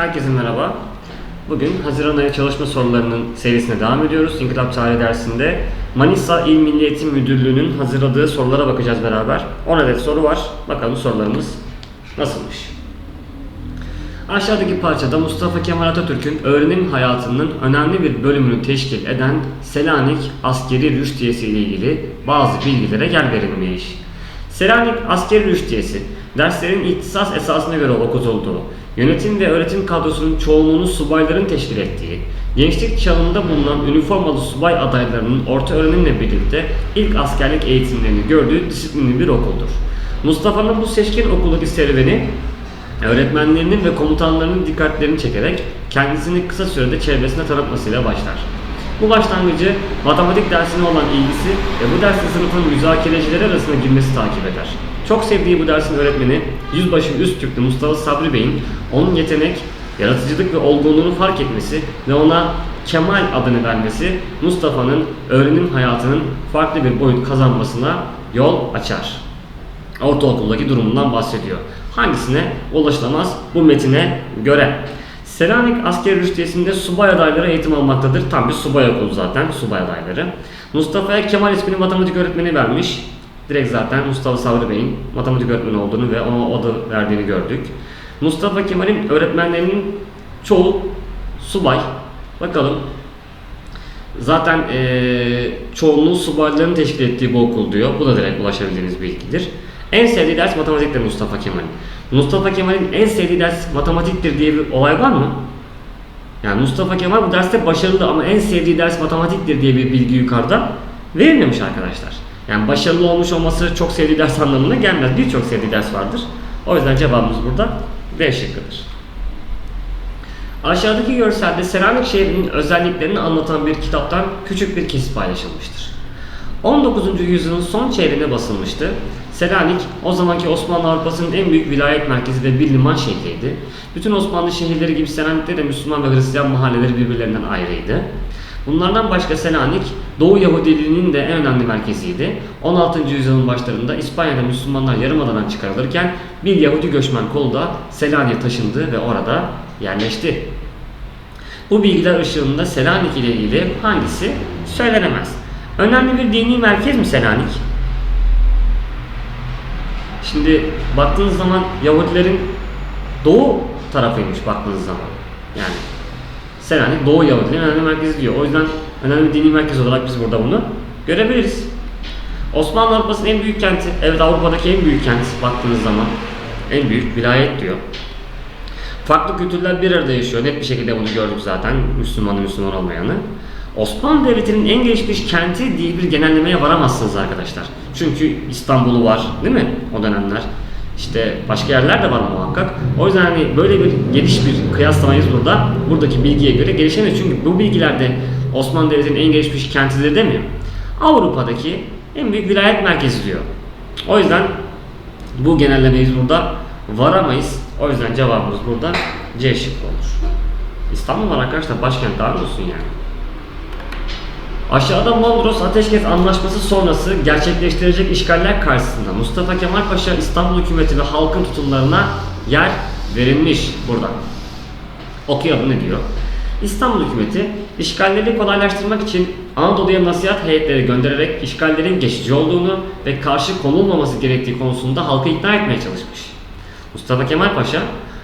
Herkese merhaba. Bugün Haziran ayı çalışma sorularının serisine devam ediyoruz. İnkılap Tarihi dersinde Manisa İl Milli Eğitim Müdürlüğü'nün hazırladığı sorulara bakacağız beraber. 10 adet soru var. Bakalım sorularımız nasılmış? Aşağıdaki parçada Mustafa Kemal Atatürk'ün öğrenim hayatının önemli bir bölümünü teşkil eden Selanik Askeri Rüştiyesi ile ilgili bazı bilgilere yer verilmiş. Selanik Askeri Rüştiyesi, derslerin ihtisas esasına göre okutulduğu, yönetim ve öğretim kadrosunun çoğunluğunu subayların teşkil ettiği, gençlik çağında bulunan üniformalı subay adaylarının orta öğrenimle birlikte ilk askerlik eğitimlerini gördüğü disiplinli bir okuldur. Mustafa'nın bu seçkin okuldaki serüveni öğretmenlerinin ve komutanlarının dikkatlerini çekerek kendisini kısa sürede çevresine tanıtmasıyla başlar. Bu başlangıcı matematik dersine olan ilgisi ve bu derste sınıfın müzakerecileri arasında girmesi takip eder. Çok sevdiği bu dersin öğretmeni Yüzbaşı Üstürk'lü Mustafa Sabri Bey'in onun yetenek, yaratıcılık ve olgunluğunu fark etmesi ve ona Kemal adını vermesi Mustafa'nın öğrenim hayatının farklı bir boyut kazanmasına yol açar ortaokuldaki durumundan bahsediyor. Hangisine ulaşılamaz bu metine göre? Selanik Askeri Rüştiyesi'nde subay adayları eğitim almaktadır. Tam bir subay okulu zaten, subay adayları. Mustafa'ya Kemal ismini matematik öğretmeni vermiş. Direkt zaten Mustafa Sabri Bey'in matematik öğretmeni olduğunu ve ona adı verdiğini gördük. Mustafa Kemal'in öğretmenlerinin çoğu subay. Bakalım Zaten eee çoğunluğu subayların teşkil ettiği bu okul diyor. Bu da direkt ulaşabildiğiniz bilgidir. En sevdiği ders matematiktir Mustafa Kemal'in. Mustafa Kemal'in en sevdiği ders matematiktir diye bir olay var mı? Yani Mustafa Kemal bu derste başarılı ama en sevdiği ders matematiktir diye bir bilgi yukarıda verilmemiş arkadaşlar. Yani başarılı olmuş olması çok sevdiği ders anlamına gelmez. Birçok sevdiği ders vardır. O yüzden cevabımız burada D şıkkıdır. Aşağıdaki görselde Selanik şehrinin özelliklerini anlatan bir kitaptan küçük bir kesit paylaşılmıştır. 19. yüzyılın son çeyreğine basılmıştı. Selanik o zamanki Osmanlı Avrupa'sının en büyük vilayet merkezi ve bir liman şehriydi. Bütün Osmanlı şehirleri gibi Selanik'te de Müslüman ve Hristiyan mahalleleri birbirlerinden ayrıydı. Bunlardan başka Selanik, Doğu Yahudiliğinin de en önemli merkeziydi. 16. yüzyılın başlarında İspanya'da Müslümanlar Yarımada'dan çıkarılırken bir Yahudi göçmen kolu da Selanik'e taşındı ve orada yerleşti. Bu bilgiler ışığında Selanik ile ilgili hangisi söylenemez? Önemli bir dini merkez mi Selanik? Şimdi baktığınız zaman Yahudilerin doğu tarafıymış baktığınız zaman. Yani Selanik Doğu Yahudilerin önemli merkezi diyor. O yüzden önemli bir dini merkez olarak biz burada bunu görebiliriz. Osmanlı Avrupa'sının en büyük kenti, evet Avrupa'daki en büyük kent baktığınız zaman en büyük vilayet diyor. Farklı kültürler bir arada yaşıyor. Net bir şekilde bunu gördük zaten. Müslümanı Müslüman olmayanı. Osmanlı Devleti'nin en gelişmiş kenti diye bir genellemeye varamazsınız arkadaşlar. Çünkü İstanbul'u var değil mi o dönemler? İşte başka yerler de var muhakkak. O yüzden hani böyle bir geniş bir kıyaslamayız burada. Buradaki bilgiye göre gelişemez. Çünkü bu bilgilerde Osmanlı Devleti'nin en gelişmiş kentidir demiyor. Avrupa'daki en büyük vilayet merkezi diyor. O yüzden bu genellemeyiz burada varamayız. O yüzden cevabımız burada C şıkkı olur. İstanbul var arkadaşlar başkent daha olsun yani? Aşağıda Mondros Ateşkes Anlaşması sonrası gerçekleştirecek işgaller karşısında Mustafa Kemal Paşa İstanbul hükümeti ve halkın tutumlarına yer verilmiş burada. Okuyalım ne diyor? İstanbul hükümeti işgalleri kolaylaştırmak için Anadolu'ya nasihat heyetleri göndererek işgallerin geçici olduğunu ve karşı konulmaması gerektiği konusunda halkı ikna etmeye çalışmış. Mustafa Kemal Paşa,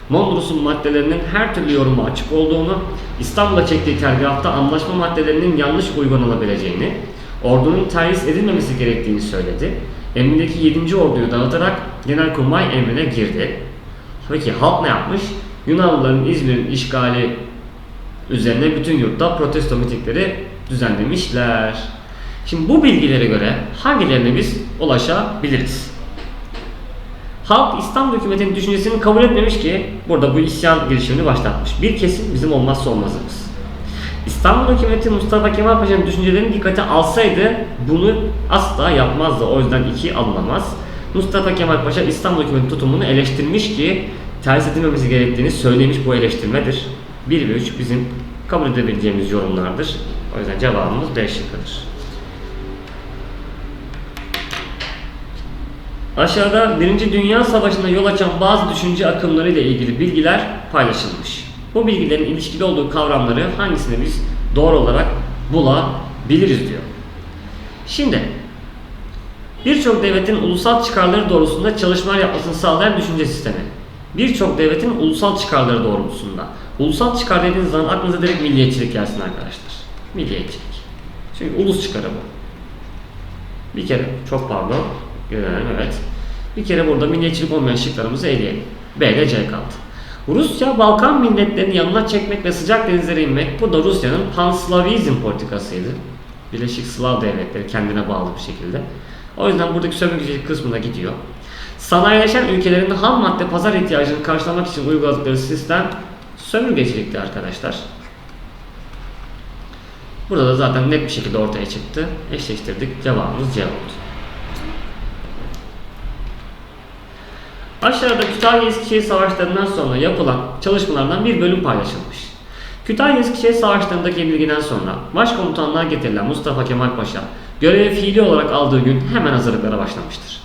Mondros'un maddelerinin her türlü yoruma açık olduğunu, İstanbul'a çektiği telgrafta anlaşma maddelerinin yanlış uygulanabileceğini, ordunun terhis edilmemesi gerektiğini söyledi. Emrindeki 7. orduyu dağıtarak Genelkurmay emrine girdi. Peki halk ne yapmış? Yunanlıların İzmir'in işgali üzerine bütün yurtta protesto mitingleri düzenlemişler. Şimdi bu bilgilere göre hangilerine biz ulaşabiliriz? Halk İstanbul hükümetinin düşüncesini kabul etmemiş ki burada bu isyan girişimini başlatmış. Bir kesim bizim olmazsa olmazımız. İstanbul hükümeti Mustafa Kemal Paşa'nın düşüncelerini dikkate alsaydı bunu asla yapmazdı. O yüzden iki alınamaz. Mustafa Kemal Paşa İstanbul hükümeti tutumunu eleştirmiş ki terhis edilmemesi gerektiğini söylemiş bu eleştirmedir. 1 ve 3 bizim kabul edebileceğimiz yorumlardır. O yüzden cevabımız B şıkkıdır. Aşağıda 1. Dünya Savaşı'nda yol açan bazı düşünce akımları ile ilgili bilgiler paylaşılmış. Bu bilgilerin ilişkili olduğu kavramları hangisini biz doğru olarak bulabiliriz diyor. Şimdi birçok devletin ulusal çıkarları doğrultusunda çalışmalar yapmasını sağlayan düşünce sistemi. Birçok devletin ulusal çıkarları doğrultusunda. Ulusal çıkar dediğiniz zaman aklınıza direkt milliyetçilik gelsin arkadaşlar. Milliyetçilik. Çünkü ulus çıkarı bu. Bir kere çok pardon. Görelim evet. Bir kere burada milliyetçilik olmayan şıklarımızı eleyelim. B ile C kaldı. Rusya Balkan milletlerini yanına çekmek ve sıcak denizlere inmek bu da Rusya'nın panslavizm politikasıydı. Birleşik Slav devletleri kendine bağlı bir şekilde. O yüzden buradaki sömürgecilik kısmına gidiyor. Sanayileşen ülkelerin ham madde pazar ihtiyacını karşılamak için uyguladıkları sistem sömürgecilikti arkadaşlar. Burada da zaten net bir şekilde ortaya çıktı. Eşleştirdik. Cevabımız C oldu. Aşağıda Kütahya Eskişehir Savaşları'ndan sonra yapılan çalışmalardan bir bölüm paylaşılmış. Kütahya Eskişehir Savaşları'ndaki yenilgiden sonra başkomutanlığa getirilen Mustafa Kemal Paşa görevi fiili olarak aldığı gün hemen hazırlıklara başlamıştır.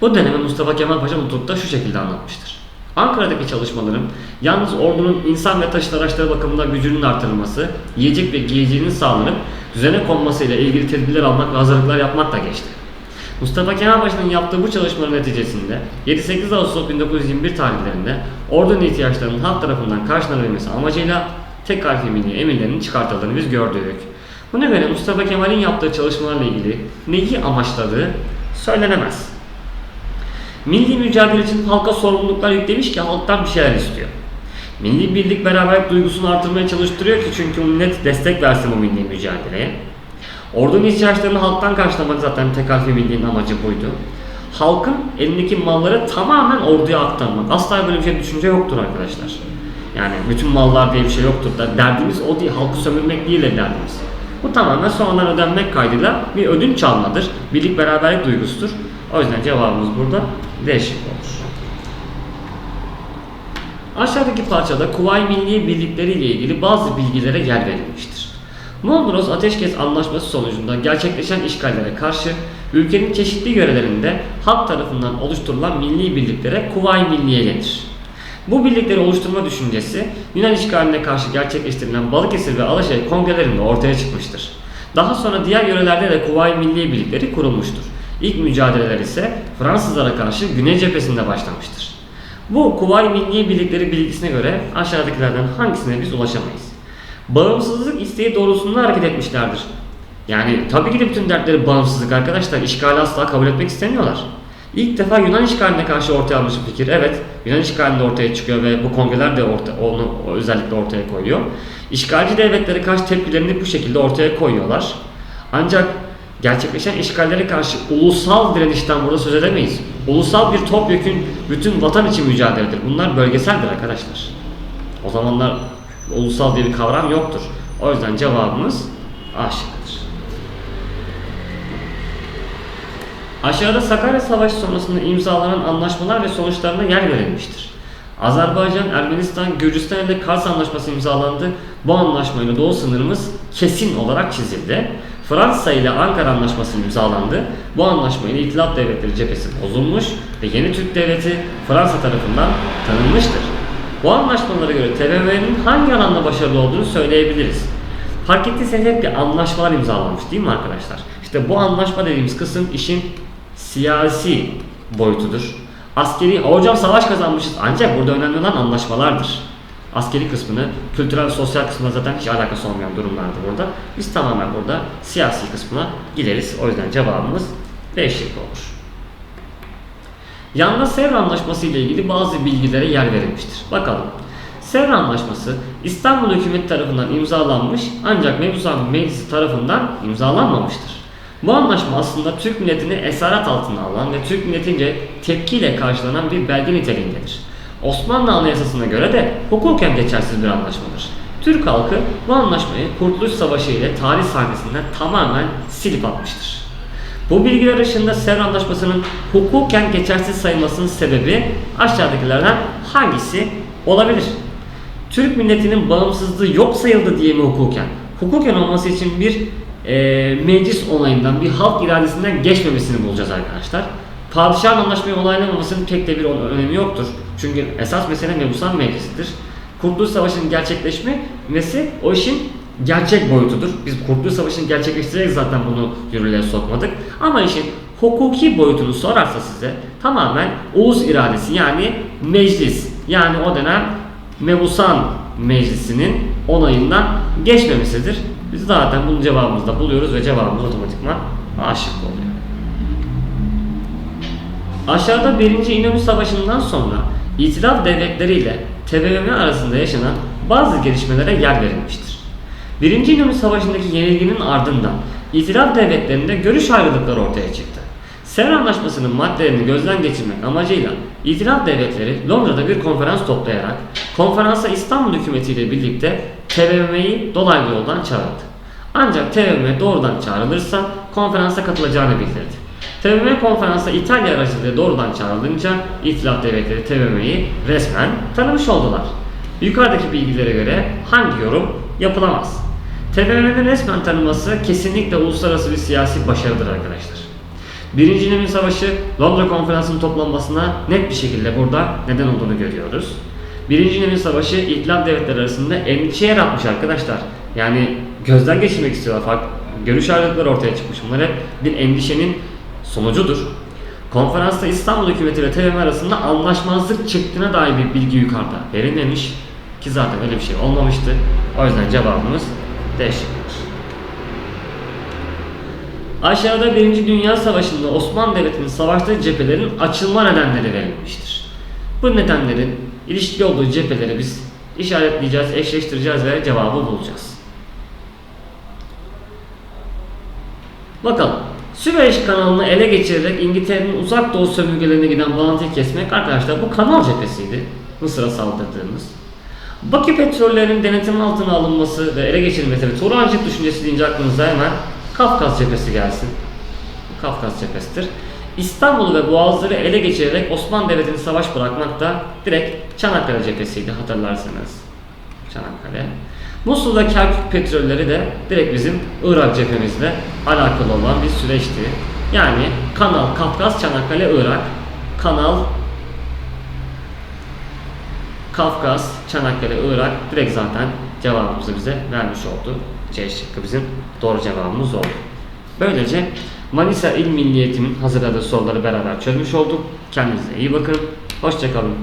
Bu dönemi Mustafa Kemal Paşa mutlulukta şu şekilde anlatmıştır. Ankara'daki çalışmalarım yalnız ordunun insan ve taşıt araçları bakımından gücünün artırılması, yiyecek ve giyeceğinin sağlanıp düzene konması ile ilgili tedbirler almak ve hazırlıklar yapmakla geçti. Mustafa Kemal yaptığı bu çalışmaların neticesinde 7-8 Ağustos 1921 tarihlerinde ordunun ihtiyaçlarının halk tarafından karşılanabilmesi amacıyla tek harfi milli emirlerinin çıkartıldığını biz gördük. Buna göre Mustafa Kemal'in yaptığı çalışmalarla ilgili neyi amaçladığı söylenemez. Milli mücadele için halka sorumluluklar yüklemiş ki halktan bir şeyler istiyor. Milli birlik beraberlik duygusunu artırmaya çalıştırıyor ki çünkü millet destek versin bu milli mücadeleye. Ordunun ihtiyaçlarını halktan karşılamak zaten tek harfi milliğin amacı buydu. Halkın elindeki malları tamamen orduya aktarmak. Asla böyle bir şey düşünce yoktur arkadaşlar. Yani bütün mallar diye bir şey yoktur da derdimiz o değil. Halkı sömürmek değil de derdimiz. Bu tamamen sonradan ödenmek kaydıyla bir ödünç almadır. Birlik beraberlik duygusudur. O yüzden cevabımız burada D şıkkı olur. Aşağıdaki parçada Kuvayi Milliye Birlikleri ile ilgili bazı bilgilere yer verilmiştir. Mondros Ateşkes Anlaşması sonucunda gerçekleşen işgallere karşı ülkenin çeşitli yörelerinde halk tarafından oluşturulan milli birliklere Kuvayi Milliye denir. Bu birlikleri oluşturma düşüncesi Yunan işgaline karşı gerçekleştirilen Balıkesir ve Alaşehir kongrelerinde ortaya çıkmıştır. Daha sonra diğer yörelerde de Kuvayi Milliye Birlikleri kurulmuştur. İlk mücadeleler ise Fransızlara karşı Güney cephesinde başlamıştır. Bu Kuvayi Milliye Birlikleri bilgisine göre aşağıdakilerden hangisine biz ulaşamayız? Bağımsızlık isteği doğrultusunda hareket etmişlerdir. Yani tabii ki de bütün dertleri bağımsızlık arkadaşlar. İşgali asla kabul etmek istemiyorlar. İlk defa Yunan işgaline karşı ortaya almış fikir. Evet, Yunan işgalinde ortaya çıkıyor ve bu kongreler de orta, onu özellikle ortaya koyuyor. İşgalci devletlere karşı tepkilerini bu şekilde ortaya koyuyorlar. Ancak gerçekleşen işgallere karşı ulusal direnişten burada söz edemeyiz. Ulusal bir topyekün bütün vatan için mücadeledir. Bunlar bölgeseldir arkadaşlar. O zamanlar ulusal diye bir kavram yoktur. O yüzden cevabımız A şıkkıdır. Aşağıda Sakarya Savaşı sonrasında imzalanan anlaşmalar ve sonuçlarına yer verilmiştir. Azerbaycan, Ermenistan, Gürcistan ile Kars Anlaşması imzalandı. Bu anlaşmayla doğu sınırımız kesin olarak çizildi. Fransa ile Ankara Anlaşması imzalandı. Bu anlaşmayla İtilaf Devletleri cephesi bozulmuş ve yeni Türk Devleti Fransa tarafından tanınmıştır. Bu anlaşmalara göre TBMM'nin hangi alanda başarılı olduğunu söyleyebiliriz. Fark ettiyseniz hep bir anlaşmalar imzalanmış değil mi arkadaşlar? İşte bu anlaşma dediğimiz kısım işin siyasi boyutudur. Askeri, hocam savaş kazanmışız ancak burada önemli olan anlaşmalardır. Askeri kısmını, kültürel sosyal kısmına zaten hiç alakası olmayan durumlardır burada. Biz tamamen burada siyasi kısmına gideriz. O yüzden cevabımız B şıkkı olur. Yanda Sevr Anlaşması ile ilgili bazı bilgilere yer verilmiştir. Bakalım. Sevr Anlaşması İstanbul hükümeti tarafından imzalanmış ancak Mebusan Meclisi tarafından imzalanmamıştır. Bu anlaşma aslında Türk milletini esaret altına alan ve Türk milletince tepkiyle karşılanan bir belge niteliğindedir. Osmanlı Anayasası'na göre de hukuken geçersiz bir anlaşmadır. Türk halkı bu anlaşmayı Kurtuluş Savaşı ile tarih sahnesinden tamamen silip atmıştır. Bu bilgiler ışığında Sevr Anlaşması'nın hukuken geçersiz sayılmasının sebebi aşağıdakilerden hangisi olabilir? Türk milletinin bağımsızlığı yok sayıldı diye mi hukuken? Hukuken olması için bir e, meclis onayından, bir halk iradesinden geçmemesini bulacağız arkadaşlar. Padişahın anlaşmayı onaylamamasının pek de bir önemi yoktur. Çünkü esas mesele mebusan meclisidir. Kurtuluş Savaşı'nın gerçekleşmesi o işin gerçek boyutudur. Biz Kurtuluş Savaşı'nı gerçekleştirerek zaten bunu yürürlüğe sokmadık. Ama işin hukuki boyutunu sorarsa size tamamen Oğuz iradesi yani meclis yani o dönem Mebusan Meclisi'nin onayından geçmemesidir. Biz zaten bunun cevabımızı da buluyoruz ve cevabımız otomatikman aşık oluyor. Aşağıda 1. İnönü Savaşı'ndan sonra itilaf devletleriyle TBMM arasında yaşanan bazı gelişmelere yer verilmiştir. 1. İnönü Savaşı'ndaki yenilginin ardından itilaf devletlerinde görüş ayrılıkları ortaya çıktı. Sevr Anlaşması'nın maddelerini gözden geçirmek amacıyla itilaf devletleri Londra'da bir konferans toplayarak konferansa İstanbul hükümetiyle birlikte TBMM'yi dolaylı yoldan çağırdı. Ancak TBMM doğrudan çağrılırsa konferansa katılacağını bildirdi. TBMM konferansa İtalya aracılığıyla doğrudan çağrılınca İtilaf Devletleri TBMM'yi resmen tanımış oldular. Yukarıdaki bilgilere göre hangi yorum yapılamaz? TBMM'nin resmen tanınması kesinlikle uluslararası bir siyasi başarıdır arkadaşlar. Birinci İnönü Savaşı Londra Konferansı'nın toplanmasına net bir şekilde burada neden olduğunu görüyoruz. Birinci İnönü Savaşı İtilaf Devletleri arasında endişe yaratmış arkadaşlar. Yani gözden geçirmek istiyorlar. Farklı görüş ayrılıkları ortaya çıkmış. Bunlar hep bir endişenin sonucudur. Konferansta İstanbul hükümeti ve TBMM arasında anlaşmazlık çıktığına dair bir bilgi yukarıda verilmemiş ki zaten öyle bir şey olmamıştı. O yüzden cevabımız D şıkkıdır. Aşağıda 1. Dünya Savaşı'nda Osmanlı Devleti'nin savaştığı cephelerin açılma nedenleri verilmiştir. Bu nedenlerin ilişkili olduğu cepheleri biz işaretleyeceğiz, eşleştireceğiz ve cevabı bulacağız. Bakalım. Süveyş kanalını ele geçirerek İngiltere'nin uzak doğu sömürgelerine giden bağlantıyı kesmek arkadaşlar bu kanal cephesiydi. Mısır'a saldırdığımız. Bakü petrollerinin denetim altına alınması ve ele geçirilmesi ve Turancılık düşüncesi deyince aklınıza hemen Kafkas cephesi gelsin. Kafkas cephesidir. İstanbul'u ve Boğazları ele geçirerek Osmanlı Devleti'ni savaş bırakmak da direkt Çanakkale cephesiydi hatırlarsanız. Çanakkale. Musul'da Kerkük petrolleri de direkt bizim Irak cephemizle alakalı olan bir süreçti. Yani Kanal, Kafkas, Çanakkale, Irak. Kanal, Kafkas, Çanakkale, Irak direkt zaten cevabımızı bize vermiş oldu. C şıkkı bizim doğru cevabımız oldu. Böylece Manisa İl Milliyeti'nin hazırladığı soruları beraber çözmüş olduk. Kendinize iyi bakın. Hoşçakalın.